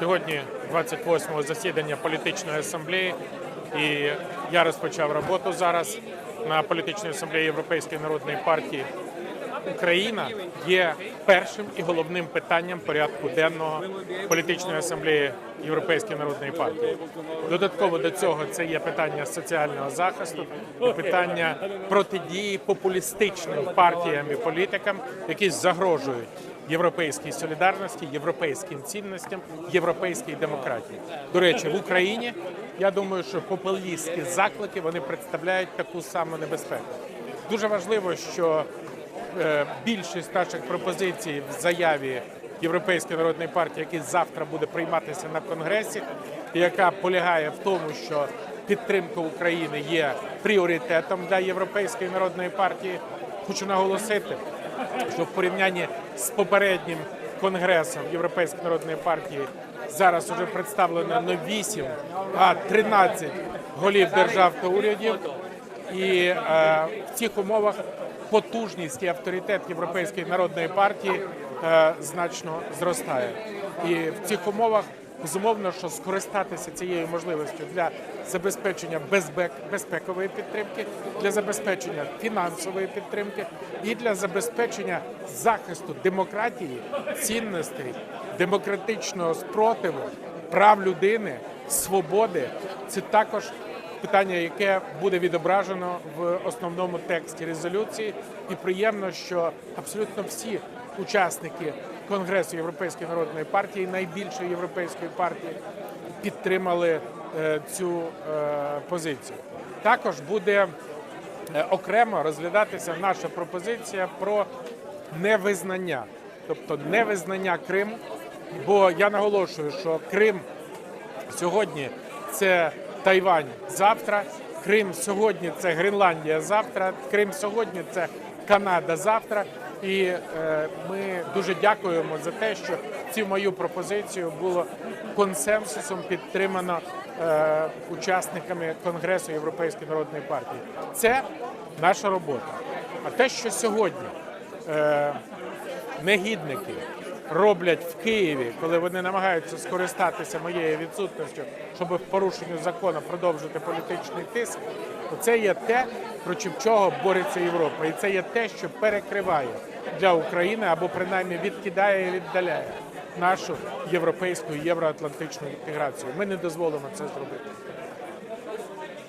Сьогодні 28-го засідання політичної асамблеї, і я розпочав роботу зараз на політичній асамблеї Європейської народної партії. Україна є першим і головним питанням порядку денного політичної асамблеї Європейської народної партії. Додатково до цього це є питання соціального захисту, і питання протидії популістичним партіям і політикам, які загрожують європейській солідарності, європейським цінностям, європейській демократії. До речі, в Україні я думаю, що популістські заклики вони представляють таку саму небезпеку. Дуже важливо, що е, більшість наших пропозицій в заяві Європейської народної партії, який завтра буде прийматися на конгресі, яка полягає в тому, що підтримка України є пріоритетом для Європейської народної партії. Хочу наголосити, що в порівнянні з попереднім конгресом Європейської народної партії зараз вже представлено не 8, а 13 голів держав та урядів. І е, в цих умовах потужність і авторитет Європейської народної партії е, значно зростає. І в цих умовах безумовно, що скористатися цією можливістю для забезпечення безпек, безпекової підтримки, для забезпечення фінансової підтримки і для забезпечення захисту демократії, цінностей, демократичного спротиву, прав людини, свободи. Це також питання, яке буде відображено в основному тексті резолюції, і приємно, що абсолютно всі учасники Конгресу Європейської народної партії, найбільшої європейської партії, підтримали е, цю е, позицію. Також буде е, окремо розглядатися наша пропозиція про невизнання, тобто невизнання Криму. Бо я наголошую, що Крим сьогодні це Тайвань завтра, Крим сьогодні це Гренландія завтра, Крим сьогодні це Канада завтра. І е, ми дуже дякуємо за те, що цю мою пропозицію було консенсусом підтримано е, учасниками Конгресу Європейської народної партії. Це наша робота. А те, що сьогодні е, негідники роблять в Києві, коли вони намагаються скористатися моєю відсутністю, щоб в порушенню закону продовжити політичний тиск, то це є те, проти чого бореться Європа, і це є те, що перекриває для України або принаймні відкидає і віддаляє нашу європейську євроатлантичну інтеграцію. Ми не дозволимо це зробити.